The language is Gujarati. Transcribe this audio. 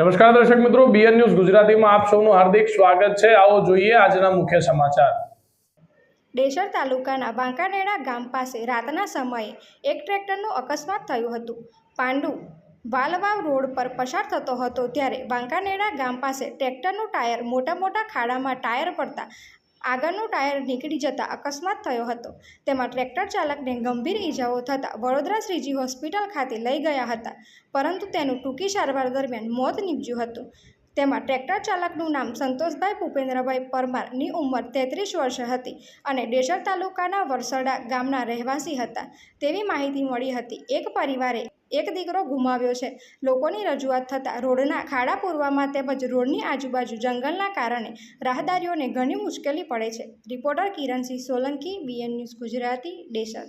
નમસ્કાર દર્શક મિત્રો બીએન ન્યૂઝ ગુજરાતીમાં આપ સૌનું હાર્દિક સ્વાગત છે. આવો જોઈએ આજના મુખ્ય સમાચાર. ડેસર તાલુકાના બાંકાનેડા ગામ પાસે રાતના સમયે એક ટ્રેક્ટરનું અકસ્માત થયું હતું. પાંડુ વાલવાવ રોડ પર પસાર થતો હતો ત્યારે બાંકાનેડા ગામ પાસે ટ્રેક્ટરનું ટાયર મોટા મોટા ખાડામાં ટાયર પડતા આગળનું ટાયર નીકળી જતા અકસ્માત થયો હતો. તેમાં ટ્રેક્ટર ચાલકને ગંભીર ઈજાઓ થતાં વડોદરા શ્રીજી હોસ્પિટલ ખાતે લઈ ગયા હતા. પરંતુ તેનું ટૂંકી સારવાર દરમિયાન મોત નીપજ્યું હતું. તેમાં ટ્રેક્ટર ચાલકનું નામ સંતોષભાઈ ભૂપેન્દ્રભાઈ પરમારની ઉંમર તેત્રીસ વર્ષ હતી અને ડેસર તાલુકાના વરસડા ગામના રહેવાસી હતા. તેવી માહિતી મળી હતી. એક પરિવારે એક દીકરો ગુમાવ્યો છે. લોકોની રજૂઆત થતાં રોડના ખાડા પૂરવામાં તેમજ રોડની આજુબાજુ જંગલના કારણે રાહદારીઓને ઘણી મુશ્કેલી પડે છે. Reporter Kiransinh Solanki, BN news Gujarati, Desar.